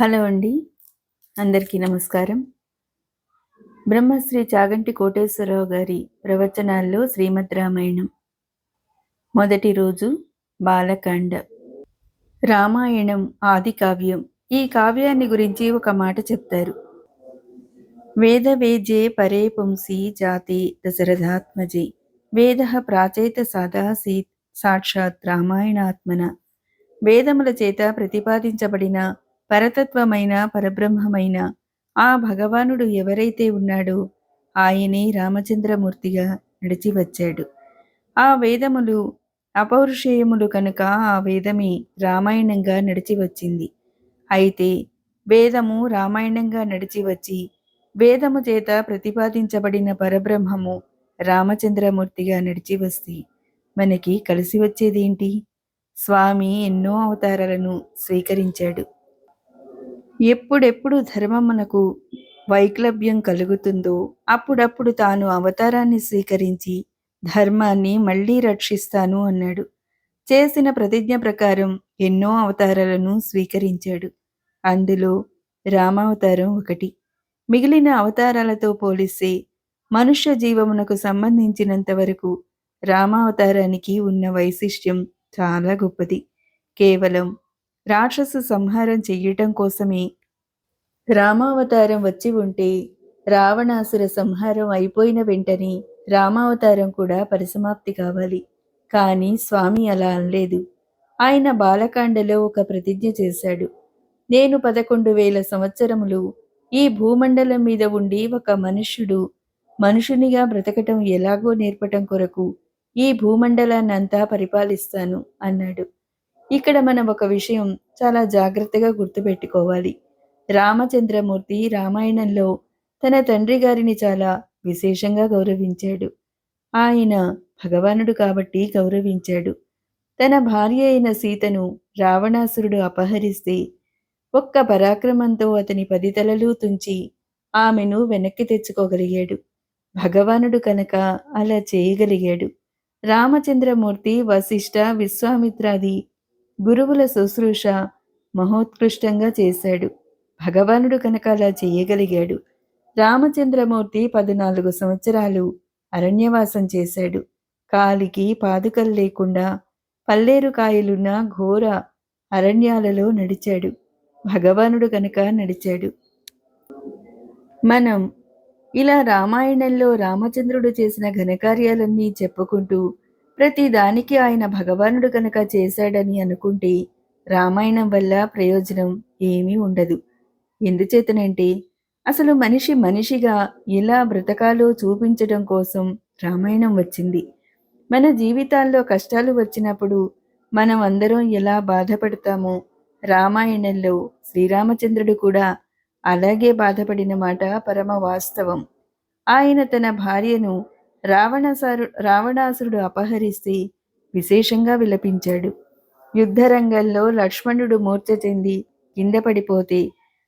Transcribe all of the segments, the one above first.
Hello అండి. అందరికీ నమస్కారం. బ్రహ్మశ్రీ చాగంటి కోటేశ్వరరావు గారి ప్రవచనాల్లో శ్రీమద్ రామాయణం. మొదటి రోజు బాలకాండ. రామాయణం ఆది కావ్యం. ఈ కావ్యాన్ని గురించి ఒక మాట చెప్తారు. వేద వేజే పరే పుంసి జాతి దశరథాత్మజే. వేద ప్రాచేత సాదాసీత్ సాక్షాత్ రామాయణాత్మన. వేదముల చేత ప్రతిపాదించబడిన పరతత్వమైన పరబ్రహ్మమైన ఆ భగవానుడు ఎవరైతే ఉన్నాడో ఆయనే రామచంద్రమూర్తిగా నడిచి వచ్చాడు. ఆ వేదములు అపౌరుషేయములు కనుక ఆ వేదమే రామాయణంగా నడిచి వచ్చింది. అయితే వేదము రామాయణంగా నడిచి వచ్చి వేదము చేత ప్రతిపాదించబడిన పరబ్రహ్మము రామచంద్రమూర్తిగా నడిచి వస్తే మనకి కలిసి వచ్చేదేంటి? స్వామి ఎన్నో అవతారాలను స్వీకరించాడు. ఎప్పుడెప్పుడు ధర్మమునకు వైక్లభ్యం కలుగుతుందో అప్పుడప్పుడు తాను అవతారాన్ని స్వీకరించి ధర్మాన్ని మళ్ళీ రక్షిస్తాను అన్నాడు. చేసిన ప్రతిజ్ఞ ప్రకారం ఎన్నో అవతారాలను స్వీకరించాడు. అందులో రామావతారం ఒకటి. మిగిలిన అవతారాలతో పోలిస్తే మనుష్య జీవమునకు సంబంధించినంత వరకు రామావతారానికి ఉన్న వైశిష్ట్యం చాలా గొప్పది. కేవలం రాక్షసు సంహారం చెయ్యటం కోసమే. రామావతారం వచ్చి ఉంటే రావణాసుర సంహారం అయిపోయిన వెంటనే రామావతారం కూడా పరిసమాప్తి కావాలి. కానీ స్వామి అలా అనలేదు. ఆయన బాలకాండలో ఒక ప్రతిజ్ఞ చేశాడు. నేను పదకొండు వేల సంవత్సరములు ఈ భూమండలం మీద ఉండి ఒక మనుష్యుడు మనుషునిగా బ్రతకటం ఎలాగో నేర్పటం కొరకు ఈ భూమండలాన్నంతా పరిపాలిస్తాను అన్నాడు. ఇక్కడ మనం ఒక విషయం చాలా జాగ్రత్తగా గుర్తుపెట్టుకోవాలి. రామచంద్రమూర్తి రామాయణంలో తన తండ్రి గారిని చాలా విశేషంగా గౌరవించాడు. ఆయన భగవానుడు కాబట్టి గౌరవించాడు. తన భార్య అయిన సీతను రావణాసురుడు అపహరిస్తే ఒక్క పరాక్రమంతో అతని పది తలలు తుంచి ఆమెను వెనక్కి తెచ్చుకోగలిగాడు. భగవానుడు కనుక అలా చేయగలిగాడు. రామచంద్రమూర్తి వశిష్ఠ విశ్వామిత్రాది గురువుల శుశ్రూష మహోత్కృష్టంగా చేశాడు. భగవానుడు కనుక అలా చేయగలిగాడు. రామచంద్రమూర్తి పద్నాలుగు సంవత్సరాలు అరణ్యవాసం చేశాడు. కాలికి పాదుకలు లేకుండా పల్లేరు కాయలున్న ఘోర అరణ్యాలలో నడిచాడు. భగవానుడు కనుక నడిచాడు. మనం ఇలా రామాయణంలో రామచంద్రుడు చేసిన ఘనకార్యాలన్నీ చెప్పుకుంటూ ప్రతి దానికి ఆయన భగవానుడు కనుక చేశాడని అనుకుంటే రామాయణం వల్ల ప్రయోజనం ఏమీ ఉండదు. ఎందుచేతనంటే అసలు మనిషి మనిషిగా ఎలా బ్రతకాలో చూపించడం కోసం రామాయణం వచ్చింది. మన జీవితాల్లో కష్టాలు వచ్చినప్పుడు మనం అందరం ఎలా బాధపడతామో రామాయణంలో శ్రీరామచంద్రుడు కూడా అలాగే బాధపడిన మాట పరమ వాస్తవం. ఆయన తన భార్యను రావణసారు రావణాసురుడు అపహరిస్తే విశేషంగా విలపించాడు. యుద్ధరంగంలో లక్ష్మణుడు మూర్ఛ చెంది కింద పడిపోతే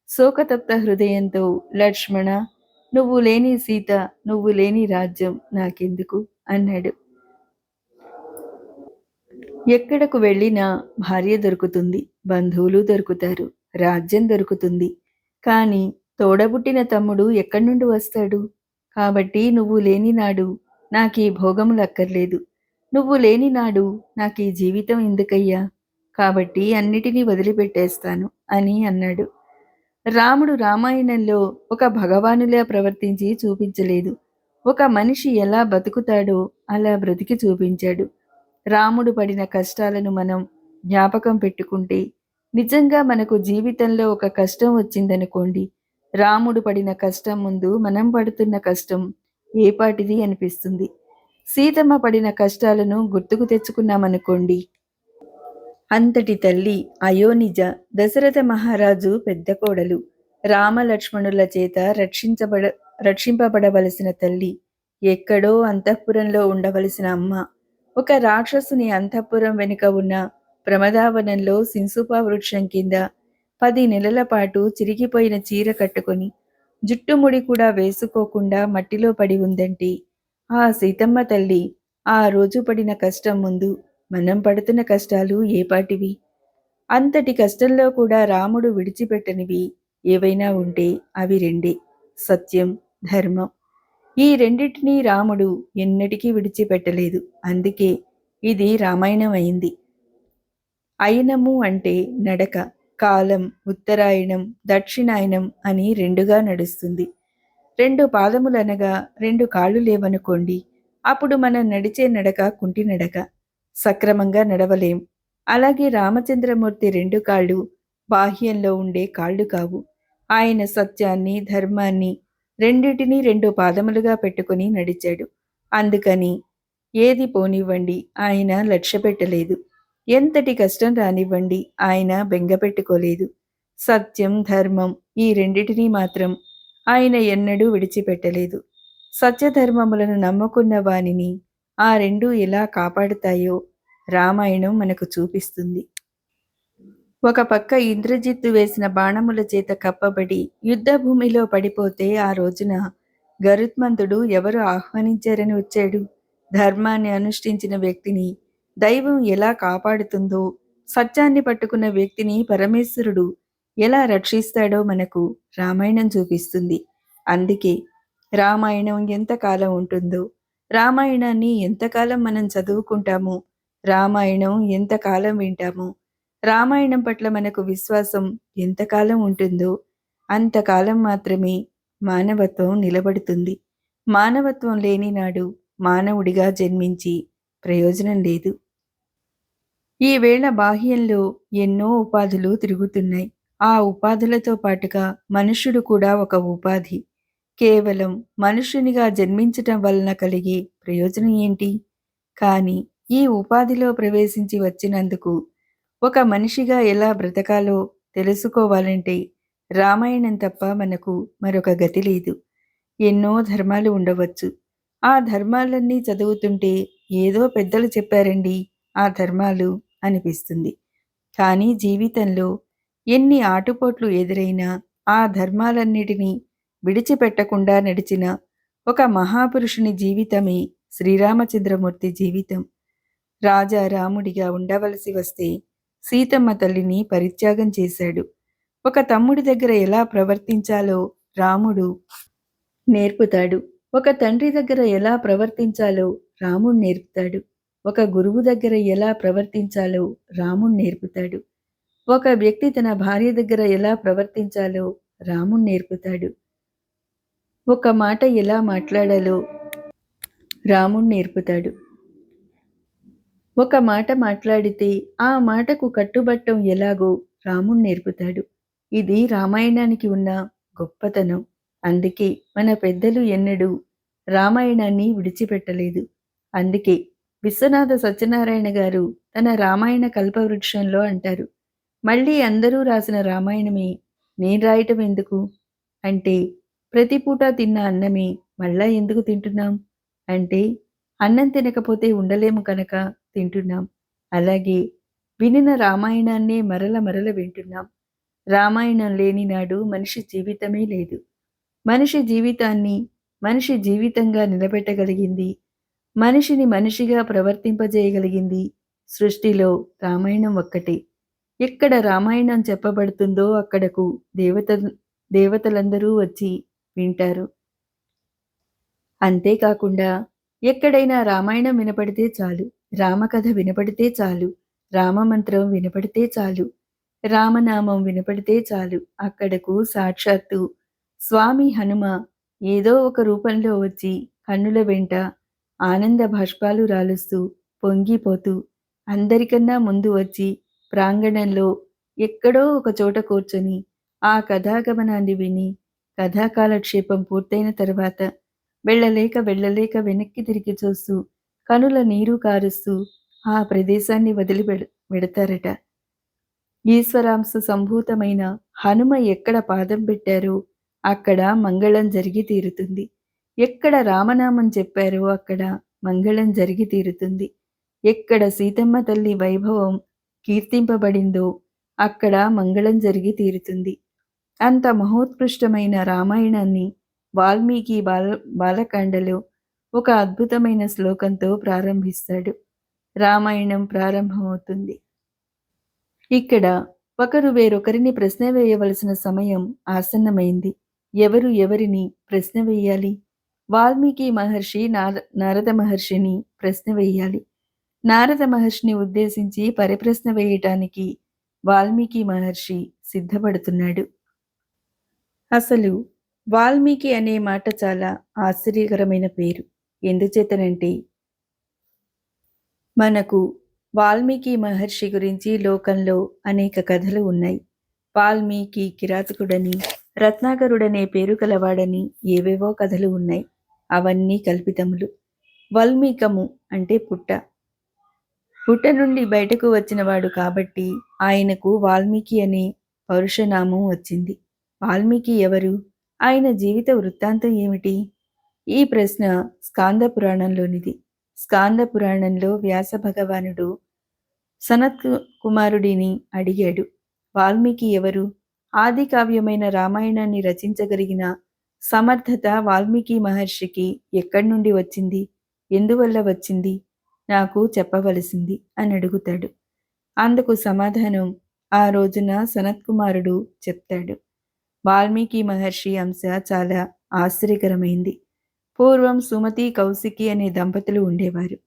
శోకతప్త హృదయంతో లక్ష్మణ నువ్వు లేని సీత నువ్వు లేని రాజ్యం నాకెందుకు అన్నాడు. ఎక్కడకు వెళ్ళినా భార్య దొరుకుతుంది బంధువులు దొరుకుతారు రాజ్యం దొరుకుతుంది. కానీ తోడబుట్టిన తమ్ముడు ఎక్కడి నుండి వస్తాడు? కాబట్టి నువ్వు లేని నాడు నాకు ఈ భోగములు అక్కర్లేదు నువ్వు లేని నాడు నాకు ఈ జీవితం ఎందుకయ్యా? కాబట్టి అన్నిటినీ వదిలిపెట్టేస్తాను అని అన్నాడు. రాముడు రామాయణంలో ఒక భగవానులా ప్రవర్తించి చూపించలేదు. ఒక మనిషి ఎలా బతుకుతాడో అలా బ్రతికి చూపించాడు. రాముడు పడిన కష్టాలను మనం జ్ఞాపకం పెట్టుకుంటే నిజంగా మనకు జీవితంలో ఒక కష్టం వచ్చిందనుకోండి రాముడు పడిన కష్టం ముందు మనం పడుతున్న కష్టం ఏపాటిది అనిపిస్తుంది. సీతమ్మ పడిన కష్టాలను గుర్తుకు తెచ్చుకున్నామనుకోండి. అంతటి తల్లి అయోనిజ దశరథ మహారాజు పెద్ద కోడలు రామలక్ష్మణుల చేత రక్షించబడ రక్షింపబడవలసిన తల్లి ఎక్కడో అంతఃపురంలో ఉండవలసిన అమ్మ. ఒక రాక్షసుని అంతఃపురం వెనుక ఉన్న ప్రమదావనంలో సింసుపా వృక్షం కింద పది నెలల పాటు చిరిగిపోయిన చీర కట్టుకొని జుట్టుముడి కూడా వేసుకోకుండా మట్టిలో పడి ఉందంటే ఆ సీతమ్మ తల్లి ఆ రోజు పడిన కష్టం ముందు మనం పడుతున్న కష్టాలు ఏపాటివి అంతటి కష్టంలో కూడా రాముడు విడిచిపెట్టనివి ఏవైనా ఉంటే అవి రెండే సత్యం ధర్మం. ఈ రెండింటినీ రాముడు ఎన్నటికీ విడిచిపెట్టలేదు. అందుకే ఇది రామాయణం అయింది. అయనము అంటే నడక. కాలం ఉత్తరాయణం దక్షిణాయనం అని రెండుగా నడుస్తుంది. రెండు పాదములనగా రెండు కాళ్ళు లేవనుకోండి అప్పుడు మనం నడిచే నడక కుంటి నడక. సక్రమంగా నడవలేం. అలాగే రామచంద్రమూర్తి రెండు కాళ్ళు బాహ్యంలో ఉండే కాళ్ళు కావు. ఆయన సత్యాన్ని ధర్మాన్ని రెండిటినీ రెండు పాదములుగా పెట్టుకుని నడిచాడు. అందుకని ఏది పోనివ్వండి ఆయన లక్ష్య పెట్టలేదు ఎంతటి కష్టం రానివ్వండి ఆయన బెంగ పెట్టుకోలేదు. సత్యం ధర్మం ఈ రెండిటినీ మాత్రం ఆయన ఎన్నడూ విడిచిపెట్టలేదు. సత్యధర్మములను నమ్ముకున్న వానిని ఆ రెండు ఎలా కాపాడుతాయో రామాయణం మనకు చూపిస్తుంది. ఒక పక్క ఇంద్రజిత్తు వేసిన బాణముల చేత కప్పబడి యుద్ధ భూమిలో పడిపోతే ఆ రోజున గరుత్మంతుడు ఎవరు ఆహ్వానించారని వచ్చాడు? ధర్మాన్ని అనుష్ఠించిన వ్యక్తిని దైవం ఎలా కాపాడుతుందో సత్యాన్ని పట్టుకున్న వ్యక్తిని పరమేశ్వరుడు ఎలా రక్షిస్తాడో మనకు రామాయణం చూపిస్తుంది. అందుకే రామాయణం ఎంతకాలం ఉంటుందో రామాయణాన్ని ఎంతకాలం మనం చదువుకుంటామో రామాయణం ఎంతకాలం వింటామో రామాయణం పట్ల మనకు విశ్వాసం ఎంతకాలం ఉంటుందో అంతకాలం మాత్రమే మానవత్వం నిలబడుతుంది. మానవత్వం లేని నాడు మానవుడిగా జన్మించి ప్రయోజనం లేదు. ఈ వేళ బాహ్యంలో ఎన్నో ఉపాధులు తిరుగుతున్నాయి. ఆ ఉపాధులతో పాటుగా మనుష్యుడు కూడా ఒక ఉపాధి. కేవలం మనుష్యునిగా జన్మించటం వలన కలిగే ప్రయోజనం ఏంటి? కానీ ఈ ఉపాధిలో ప్రవేశించి వచ్చినందుకు ఒక మనిషిగా ఎలా బ్రతకాలో తెలుసుకోవాలంటే రామాయణం తప్ప మనకు మరొక గతి లేదు. ఎన్నో ధర్మాలు ఉండవచ్చు. ఆ ధర్మాలన్నీ చదువుతుంటే ఏదో పెద్దలు చెప్పారండి ఆ ధర్మాలు అనిపిస్తుంది. కానీ జీవితంలో ఎన్ని ఆటుపోట్లు ఎదురైనా ఆ ధర్మాలన్నిటినీ విడిచిపెట్టకుండా నడిచిన ఒక మహాపురుషుని జీవితమే శ్రీరామచంద్రమూర్తి జీవితం. రాజా రాముడిగా ఉండవలసి వస్తే సీతమ్మ తల్లిని పరిత్యాగం చేశాడు. ఒక తమ్ముడి దగ్గర ఎలా ప్రవర్తించాలో రాముడు నేర్పుతాడు. ఒక తండ్రి దగ్గర ఎలా ప్రవర్తించాలో రాముడు నేర్పుతాడు. ఒక గురువు దగ్గర ఎలా ప్రవర్తించాలో రాముడు నేర్పుతాడు. ఒక వ్యక్తి తన భార్య దగ్గర ఎలా ప్రవర్తించాలో రాముడు నేర్పుతాడు. ఒక మాట ఎలా మాట్లాడాలో రాముడు నేర్పుతాడు. ఒక మాట మాట్లాడితే ఆ మాటకు కట్టుబట్టం ఎలాగో రాముడు నేర్పుతాడు. ఇది రామాయణానికి ఉన్న గొప్పతనం. అందుకే మన పెద్దలు ఎన్నడూ రామాయణాన్ని విడిచిపెట్టలేదు. అందుకే విశ్వనాథ సత్యనారాయణ గారు తన రామాయణ కల్పవృక్షంలో అంటారు మళ్ళీ అందరూ రాసిన రామాయణమే నేను రాయటం ఎందుకు? అంటే ప్రతి పూట తిన్న అన్నమే మళ్ళా ఎందుకు తింటున్నాం? అంటే అన్నం తినకపోతే ఉండలేము కనుక తింటున్నాం. అలాగే వినిన రామాయణాన్నే మరల మరల వింటున్నాం. రామాయణం లేని నాడు మనిషి జీవితమే లేదు. మనిషి జీవితాన్ని మనిషి జీవితంగా నిలబెట్టగలిగింది మనిషిని మనిషిగా ప్రవర్తింపజేయగలిగింది సృష్టిలో రామాయణం ఒక్కటే. ఎక్కడ రామాయణం చెప్పబడుతుందో అక్కడకు దేవత దేవతలందరూ వచ్చి వింటారు. అంతేకాకుండా ఎక్కడైనా రామాయణం వినపడితే చాలు రామకథ వినపడితే చాలు రామమంత్రం వినపడితే చాలు రామనామం వినపడితే చాలు అక్కడకు సాక్షాత్తు స్వామి హనుమ ఏదో ఒక రూపంలో వచ్చి కన్నుల వెంట ఆనంద భాష్పాలు రాలుస్తూ పొంగిపోతూ అందరికన్నా ముందు వచ్చి ప్రాంగణంలో ఎక్కడో ఒక చోట కూర్చొని ఆ కథాగమనాన్ని విని కథాకాలక్షేపం పూర్తయిన తర్వాత వెళ్ళలేక వెళ్ళలేక వెనక్కి తిరిగి చూస్తూ కనుల నీరు కారుస్తూ ఆ ప్రదేశాన్ని వదిలి పెడతారట. ఈశ్వరాంశ సంభూతమైన హనుమ ఎక్కడ పాదం పెట్టారో అక్కడ మంగళం జరిగి తీరుతుంది. ఎక్కడ రామనామం చెప్పారో అక్కడ మంగళం జరిగి తీరుతుంది. ఎక్కడ సీతమ్మ తల్లి వైభవం కీర్తింపబడిందో అక్కడ మంగళం జరిగి తీరుతుంది. అంత మహోత్కృష్టమైన రామాయణాన్ని వాల్మీకి బాల బాలకాండలో ఒక అద్భుతమైన శ్లోకంతో ప్రారంభిస్తాడు. రామాయణం ప్రారంభమవుతుంది. ఇక్కడ ఒకరు వేరొకరిని ప్రశ్న వేయవలసిన సమయం ఆసన్నమైంది. ఎవరు ఎవరిని ప్రశ్న వేయాలి? వాల్మీకి మహర్షి నార నారద మహర్షిని ప్రశ్న వేయాలి. నారద మహర్షిని ఉద్దేశించి పరిప్రశ్న వేయటానికి వాల్మీకి మహర్షి సిద్ధపడుతున్నాడు. అసలు వాల్మీకి అనే మాట చాలా ఆశ్చర్యకరమైన పేరు. ఎందుచేతనంటే మనకు వాల్మీకి మహర్షి గురించి లోకంలో అనేక కథలు ఉన్నాయి. వాల్మీకి కిరాతకుడని రత్నాకరుడనే పేరు కలవాడని ఏవేవో కథలు ఉన్నాయి. అవన్నీ కల్పితములు. వల్మీకము అంటే పుట్ట. పుట్ట నుండి బయటకు వచ్చినవాడు కాబట్టి ఆయనకు వాల్మీకి అనే పౌరుషనామం వచ్చింది. వాల్మీకి ఎవరు? ఆయన జీవిత వృత్తాంతం ఏమిటి? ఈ ప్రశ్న స్కాంద పురాణంలోనిది. స్కాంద పురాణంలో వ్యాస భగవానుడు సనత్ కుమారుడిని అడిగాడు. వాల్మీకి ఎవరు? ఆది కావ్యమైన రామాయణాన్ని రచించగలిగిన సమర్థత వాల్మీకి మహర్షికి ఎక్కడి నుండి వచ్చింది? ఎందువల్ల వచ్చింది? నాకు చెప్పవలసింది అని అడుగుతాడు. అందుకు సమాధానం ఆ రోజున సనత్కుమారుడు చెప్తాడు. వాల్మీకి మహర్షి అంశ చాలా ఆశ్చర్యకరమైంది. పూర్వం సుమతి కౌశికి అనే దంపతులు ఉండేవారు.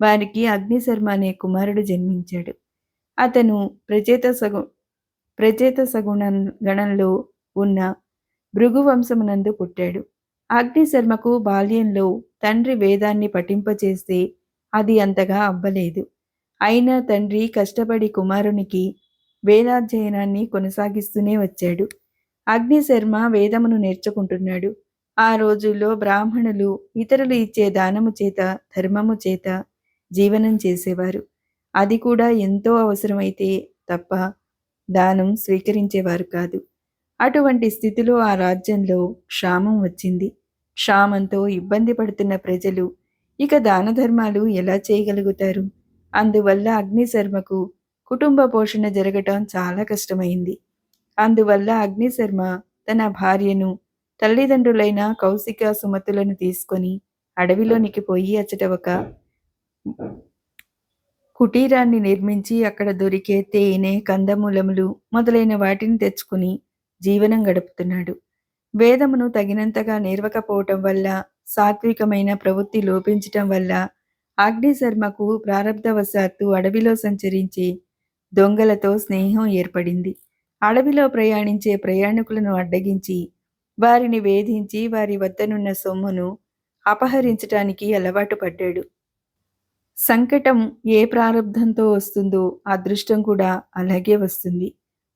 వారికి అగ్నిశర్మ అనే కుమారుడు జన్మించాడు. అతను ప్రచేత సగు ప్రచేత సగుణ గణంలో ఉన్న భృగువంశమునందు పుట్టాడు. అగ్నిశర్మకు బాల్యంలో తండ్రి వేదాన్ని పఠింపచేస్తే అది అంతగా అవ్వలేదు. అయినా తండ్రి కష్టపడి కుమారునికి వేదాధ్యయనాన్ని కొనసాగిస్తూనే వచ్చాడు. అగ్నిశర్మ వేదమును నేర్చుకుంటున్నాడు. ఆ రోజుల్లో బ్రాహ్మణులు ఇతరులు ఇచ్చే దానము చేత ధర్మము చేత జీవనం చేసేవారు. అది కూడా ఎంతో అవసరమైతే తప్ప దానం స్వీకరించేవారు కాదు. అటువంటి స్థితిలో ఆ రాజ్యంలో క్షామం వచ్చింది. క్షామంతో ఇబ్బంది పడుతున్న ప్రజలు ఇక దాన ధర్మాలు ఎలా చేయగలుగుతారు? అందువల్ల అగ్నిశర్మకు కుటుంబ పోషణ జరగటం చాలా కష్టమైంది. అందువల్ల అగ్నిశర్మ తన భార్యను తల్లిదండ్రులైన కౌశిక సుమతులను తీసుకొని అడవిలోనికి పోయి అచ్చట ఒక కుటీరాన్ని నిర్మించి అక్కడ దొరికే తేనె కందమూలములు మొదలైన వాటిని తెచ్చుకుని జీవనం గడుపుతున్నాడు. వేదమును తగినంతగా నేర్వకపోవటం వల్ల సాత్వికమైన ప్రవృత్తి లోపించటం వల్ల అగ్నిశర్మకు ప్రారంధవశాత్తు అడవిలో సంచరించి దొంగలతో స్నేహం ఏర్పడింది. అడవిలో ప్రయాణించే ప్రయాణికులను అడ్డగించి వారిని వేధించి వారి వద్దనున్న సొమ్మును అపహరించటానికి అలవాటు పడ్డాడు. సంకటం ఏ ప్రారంధంతో వస్తుందో అదృష్టం కూడా అలాగే వస్తుంది.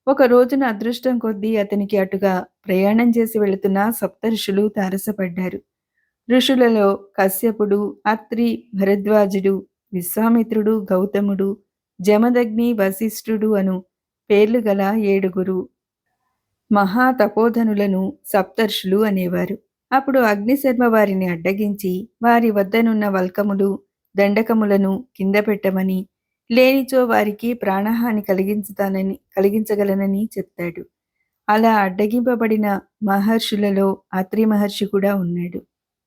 ఒక రోజున అదృష్టం కొద్దీ అతనికి అటుగా ప్రయాణం చేసి వెళుతున్న సప్త ఋషులు తారసపడ్డారు. ఋషులలో కశ్యపుడు అత్రి భరద్వాజుడు విశ్వామిత్రుడు గౌతముడు జమదగ్ని వశిష్ఠుడు అను పేర్లు గల ఏడుగురు మహాతపోధనులను సప్తర్షులు అనేవారు. అప్పుడు అగ్నిశర్మ వారిని అడ్డగించి వారి వద్దనున్న వల్కములు దండకములను కింద పెట్టమని లేనిచో వారికి ప్రాణహాని కలిగించుతానని కలిగించగలనని చెప్తాడు. అలా అడ్డగింపబడిన మహర్షులలో అత్రి మహర్షి కూడా ఉన్నాడు.